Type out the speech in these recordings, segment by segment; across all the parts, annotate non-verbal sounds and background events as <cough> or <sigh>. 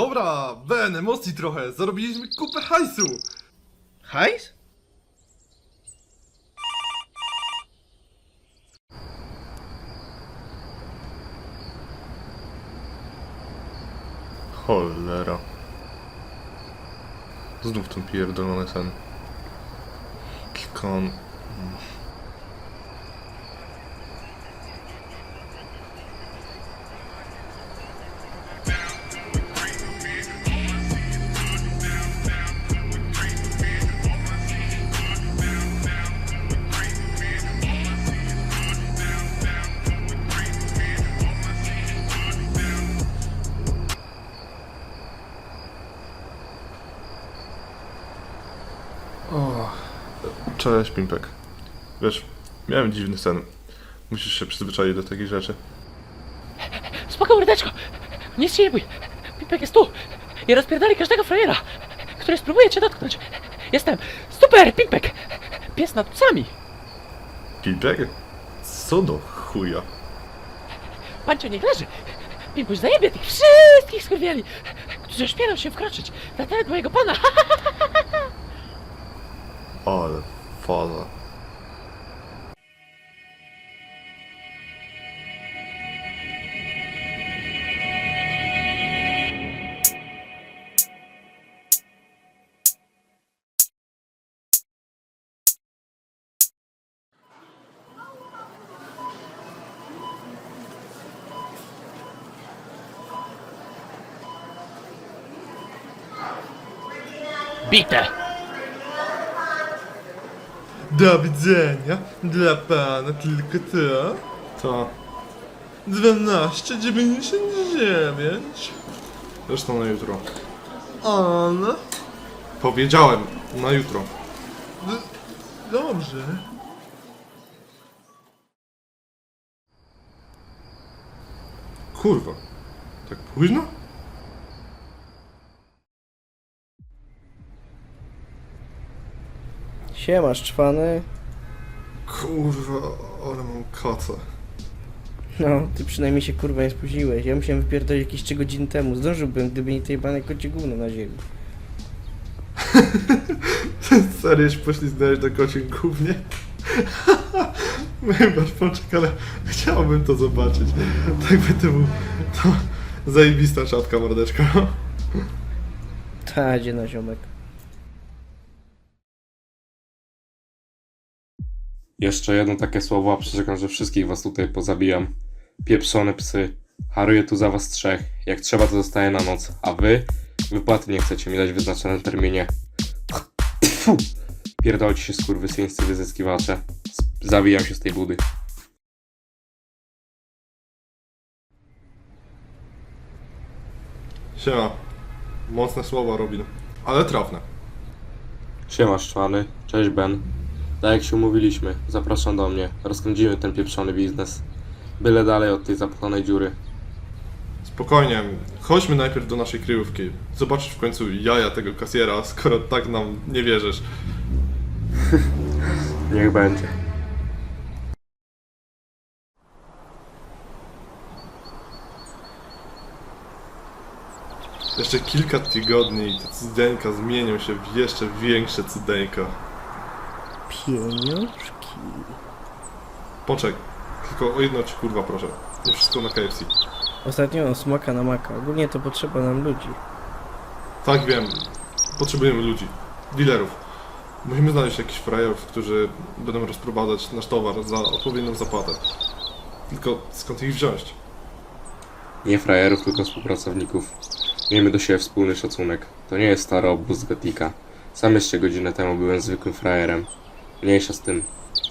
Dobra, Ben, emocji trochę, zarobiliśmy kupę hajsu! Hajs? Cholera. Znów ten pierdolony sen. Kikon. Cześć, Pimpek. Wiesz, miałem dziwny sen. Musisz się przyzwyczaić do takich rzeczy. Spoko, mordeczko! Nic się nie bój! Pipek jest tu! I rozpierdali każdego frajera, który spróbuje cię dotknąć. Jestem super Pipek! Pies nad psami! Pimpek? Co do chuja? Pancio niech leży! Pimpuś zajebie tych wszystkich skurwieli, którzy śmieją się wkroczyć na teren mojego pana! <laughs> Ale fazla. Bitti. Do widzenia. Dla pana tylko to. To. 12,99. Zresztą na jutro. On. Powiedziałem, na jutro. Dobrze. Kurwa. Tak późno? Siemasz, czwany. Kurwa, ale mam kaca. No, ty przynajmniej się kurwa nie spóźniłeś. Ja musiałem wypierdolić jakieś 3 godziny temu. Zdążyłbym, gdyby nie tej jebane kocie gówno na ziemi. <laughs> Serio się poślizgnąłeś na kocim głównie? <laughs> Wybacz, poczek, ale chciałbym to zobaczyć. Tak by to był... To zajebista czatka, mordeczko. Ta, gdzie na ziomek. Jeszcze jedno takie słowo, a przyrzekam, że wszystkich was tutaj pozabijam. Pieprzone psy. Haruję tu za was trzech. Jak trzeba, to zostaję na noc. A wy? Wypłaty nie chcecie mi dać w wyznaczonym terminie. Tfu! Pierdolcie się skurwysyńscy wyzyskiwacze. Zawijam się z tej budy. Siema. Mocne słowa, Robin. Ale trafne. Siema szczwany. Cześć Ben. Tak jak się umówiliśmy, zapraszam do mnie. Rozkręcimy ten pieprzony biznes. Byle dalej od tej zapchlonej dziury. Spokojnie. Chodźmy najpierw do naszej kryjówki. Zobaczysz w końcu jaja tego kasjera, skoro tak nam nie wierzysz. <laughs> Niech będzie. Jeszcze kilka tygodni i te cydeńka zmienią się w jeszcze większe cydeńka. Pieniążki. Poczek. Tylko o jedno ci kurwa proszę. Nie wszystko na KFC. Ostatnio smaka na maka. Ogólnie to potrzeba nam ludzi. Tak wiem. Potrzebujemy ludzi. Dealerów. Musimy znaleźć jakichś frajerów, którzy będą rozprowadzać nasz towar za odpowiednią zapłatę. Tylko skąd ich wziąć? Nie frajerów, tylko współpracowników. Miejmy do siebie wspólny szacunek. To nie jest stary obóz z Gotika. Sam jeszcze godzinę temu byłem zwykłym frajerem. Mniejsza z tym.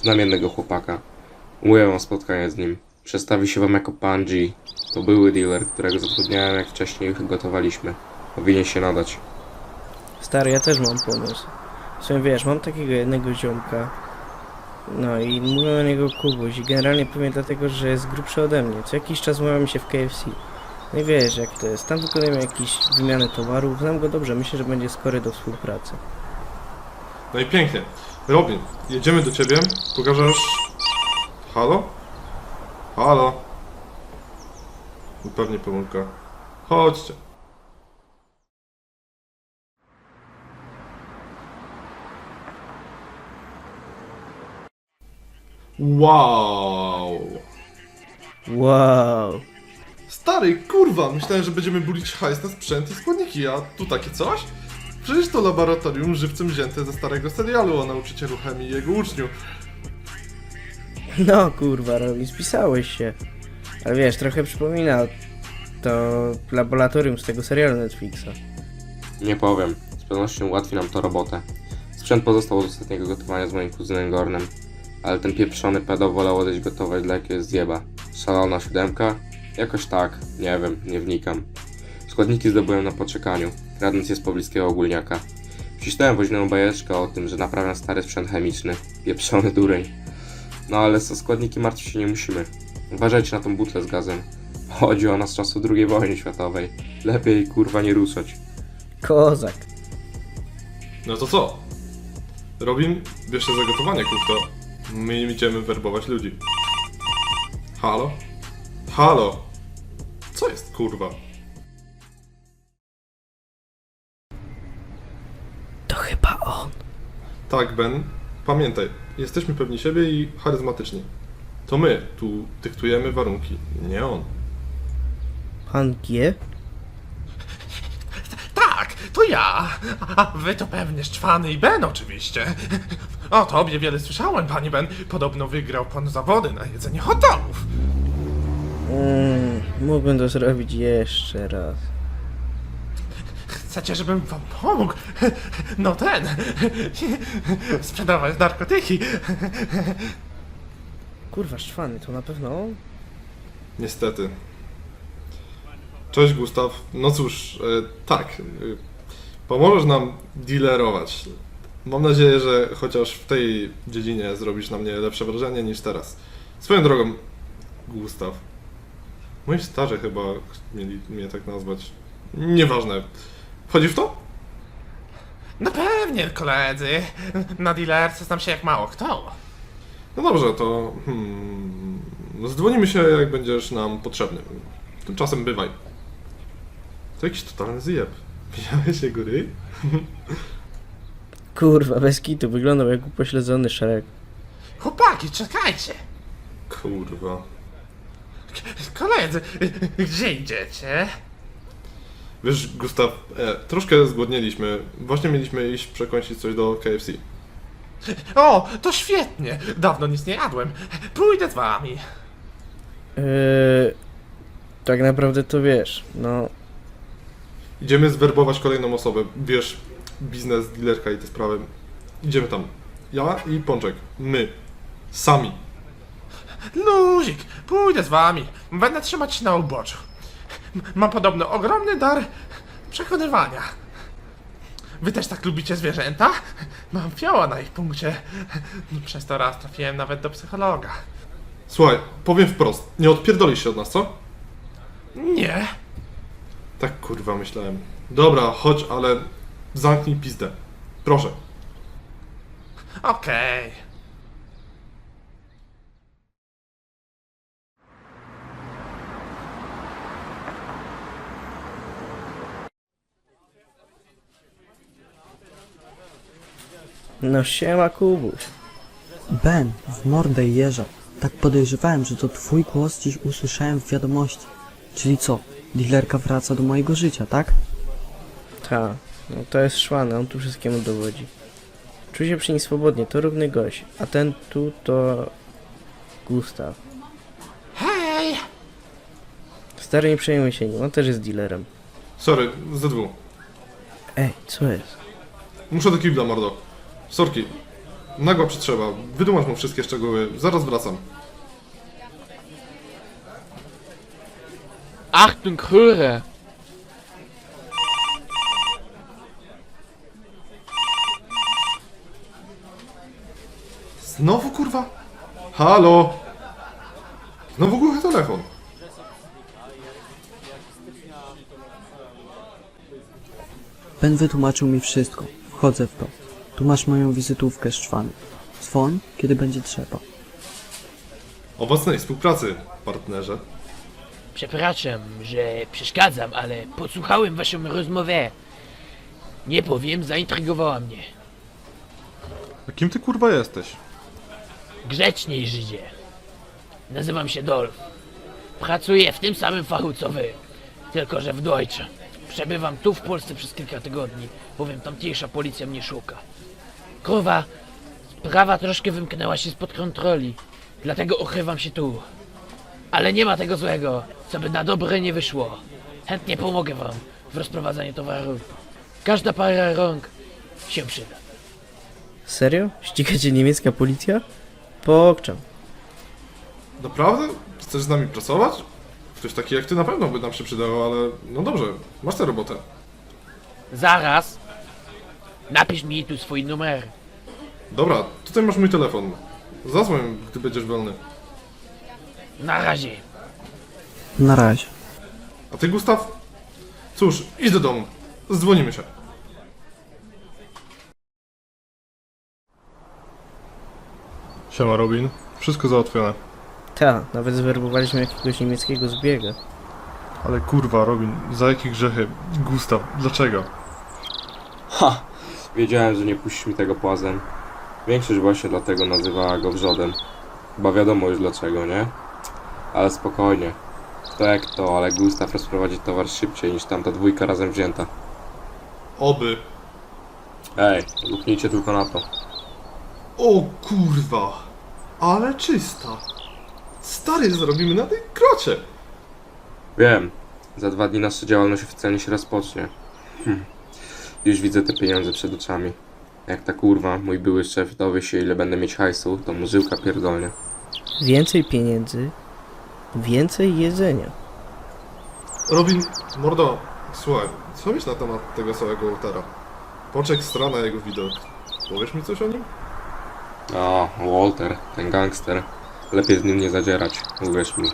Znam jednego chłopaka. Umówię wam spotkanie z nim. Przedstawi się wam jako Panji. To były dealer, którego zatrudniałem jak wcześniej ich gotowaliśmy. Powinien się nadać. Stary, ja też mam pomysł. W sumie wiesz, mam takiego jednego ziomka. No i mówią na niego Kubuś i generalnie pewnie dlatego, że jest grubszy ode mnie. Co jakiś czas umawiamy się w KFC. No i wiesz jak to jest. Tam wykonujemy jakieś wymiany towarów. Znam go dobrze, myślę, że będzie skory do współpracy. No i pięknie. Robin, jedziemy do ciebie. Pokażesz... Halo? Halo? Pewnie pomyłka. Chodźcie. Wow. Wow. Stary, kurwa, myślałem, że będziemy bulić hajs na sprzęt i składniki, a tu takie coś? Przecież to laboratorium żywcem wzięte ze starego serialu o nauczycielu chemii i jego uczniu. No kurwa, Robin, spisałeś się. Ale wiesz, trochę przypomina to laboratorium z tego serialu Netflixa. Nie powiem. Z pewnością ułatwi nam to robotę. Sprzęt pozostał od ostatniego gotowania z moim kuzynem Gornem. Ale ten pieprzony pedo wolał odejść gotować dla jakiegoś zjeba. Szalona siódemka? Jakoś tak. Nie wiem, nie wnikam. Składniki zdobyłem na poczekaniu, kradnąc je z pobliskiego ogólniaka. Wcisnąłem woźną bajeczkę o tym, że naprawiam stary sprzęt chemiczny. Pieprzony dureń. No ale za składniki martwić się nie musimy. Uważajcie na tą butlę z gazem. Chodzi o nas z czasu II wojny światowej. Lepiej kurwa nie ruszać. Kozak. No to co? Robin, bierz się za gotowanie, kurwa. My idziemy werbować ludzi. Halo? Halo? Co jest, kurwa? Tak, Ben. Pamiętaj, jesteśmy pewni siebie i charyzmatyczni. To my tu dyktujemy warunki, nie on. Pan G? Tak, to ja. A wy to pewnie Szczwany i Ben oczywiście. O tobie wiele słyszałem, panie Ben. Podobno wygrał pan zawody na jedzenie hot dogów. Mm, mógłbym to zrobić jeszcze raz. Chcecie, żebym wam pomógł? No ten. Sprzedawać narkotyki. Kurwa, szczwany, to na pewno on? Niestety. Cześć Gustaw. No cóż, e, tak. E, pomożesz nam dealerować. Mam nadzieję, że chociaż w tej dziedzinie zrobisz na mnie lepsze wrażenie niż teraz. Swoją drogą, Gustaw. Moi starzy chyba mieli mnie tak nazwać. Nieważne. Wchodzi w to? No pewnie, koledzy. Na dealerce znam się jak mało kto. No dobrze, to hmm, zdzwonimy się jak będziesz nam potrzebny. Tymczasem bywaj. To jakiś totalny zjeb. <laughs> Widziałeś jego ryj? <laughs> Kurwa, bez kitu, wyglądał jak upośledzony szereg. Chłopaki, czekajcie. Kurwa. Koledzy, gdzie idziecie? Wiesz, Gustaw, e, troszkę zgłodnieliśmy. Właśnie mieliśmy iść przekąsić coś do KFC. O, to świetnie. Dawno nic nie jadłem. Pójdę z wami. Yy, tak naprawdę to wiesz, no Idziemy zwerbować kolejną osobę. Wiesz, biznes, dealerka i te sprawy. Idziemy tam. Ja i Pączek. My. Sami. Luzik, pójdę z wami. Będę trzymać się na uboczu. Mam podobno ogromny dar przekonywania. Wy też tak lubicie zwierzęta? Mam fioła na ich punkcie. Przez to raz trafiłem nawet do psychologa. Słuchaj, powiem wprost. Nie odpierdolisz się od nas, co? Nie. Tak kurwa myślałem. Dobra, chodź, ale zamknij pizdę. Proszę. Okej. No siema Kubuś. Ben, w mordę jeża. Tak podejrzewałem, że to twój głos dziś usłyszałem w wiadomości. Czyli co, dealerka wraca do mojego życia, tak? Ta, no to jest szwany, on tu wszystkiemu dowodzi. Czuj się przy nim swobodnie, to równy gość, a ten tu to... Gustaw. Hej! Stary nie przejmuj się nim, on też jest dealerem. Sorry, ZW. Ej, co jest? Muszę do kibla, mordo. Sorki. Nagła przytrzeba. Wydumać mu wszystkie szczegóły. Zaraz wracam. Achtung, höre! Znowu kurwa? Halo? Znowu głuchy telefon. Ben wytłumaczył mi wszystko. Wchodzę w to. Tu masz moją wizytówkę szczwany. Dzwoń, kiedy będzie trzeba. Owocnej współpracy, partnerze. Przepraszam, że przeszkadzam, ale podsłuchałem waszą rozmowę. Nie powiem, zaintrygowała mnie. A kim ty kurwa jesteś? Grzeczniej, Żydzie. Nazywam się Dolf. Pracuję w tym samym fachu co wy, tylko że w Deutsche. Przebywam tu w Polsce przez kilka tygodni, bowiem tamtejsza policja mnie szuka. Kurwa, sprawa troszkę wymknęła się spod kontroli, dlatego ochrywam się tu. Ale nie ma tego złego, co by na dobre nie wyszło. Chętnie pomogę wam w rozprowadzaniu towarów. Każda para rąk się przyda. Serio? Ściga cię niemiecka policja? Pokczam. Naprawdę? Chcesz z nami pracować? Ktoś taki jak ty na pewno by nam się przydał, ale no dobrze, masz tę robotę. Zaraz. Napisz mi tu swój numer. Dobra, tutaj masz mój telefon. Zadzwoń, gdy będziesz wolny. Na razie. Na razie. A ty, Gustaw? Cóż, idź do domu. Zdzwonimy się. Siema, Robin. Wszystko załatwione. Ta, nawet zwerbowaliśmy jakiegoś niemieckiego zbiega. Ale kurwa, Robin, za jakie grzechy? Gustaw, dlaczego? Ha! Wiedziałem, że nie puścisz mi tego płazem. Większość właśnie dlatego nazywała go wrzodem. Chyba wiadomo już dlaczego, nie? Ale spokojnie. To jak to, ale Gustaw rozprowadzi towar szybciej niż tamta dwójka razem wzięta. Oby. Ej, luknijcie tylko na to. O kurwa, ale czysta. Stary, zrobimy na tej krocie. Wiem, za dwa dni nasza działalność oficjalnie się rozpocznie. Hm. Już widzę te pieniądze przed oczami. Jak ta kurwa, mój były szef dowie się ile będę mieć hajsu, to mu żyłka pierdolnie. Więcej pieniędzy, więcej jedzenia. Robin, mordo, słuchaj, co myślisz na temat tego całego Waltera? Poczek strana jego widok. Powiesz mi coś o nim? O, Walter, ten gangster. Lepiej z nim nie zadzierać, uwierz mi.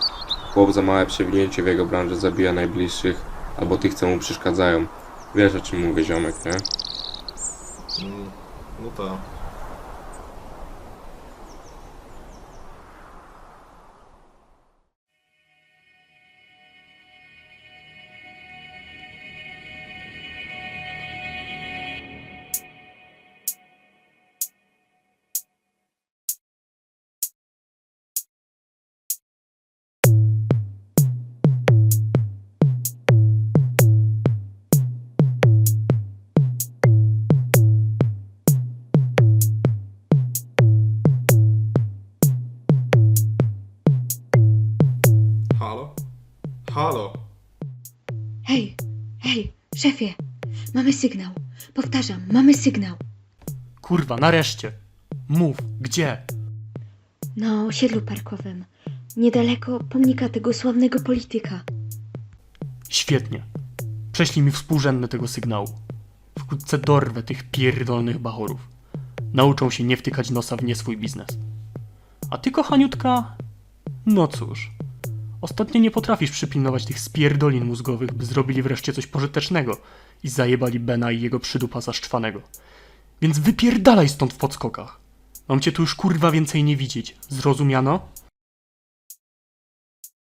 Chłop za małe przewinięcie w jego branży zabija najbliższych, albo tych, co mu przeszkadzają. Wiesz o czym mówię, ziomek, nie? Mm, no tak. Szefie, mamy sygnał. Powtarzam, mamy sygnał. Kurwa, nareszcie. Mów, gdzie? Na osiedlu parkowym, niedaleko pomnika tego sławnego polityka. Świetnie. Prześlij mi współrzędne tego sygnału. Wkrótce dorwę tych pierdolnych bachorów. Nauczą się nie wtykać nosa w nie swój biznes. A ty, kochaniutka? No cóż. Ostatnio nie potrafisz przypilnować tych spierdolin mózgowych, by zrobili wreszcie coś pożytecznego i zajebali Bena i jego przydupa zaszczwanego. Więc wypierdalaj stąd w podskokach. Mam cię tu już kurwa więcej nie widzieć. Zrozumiano?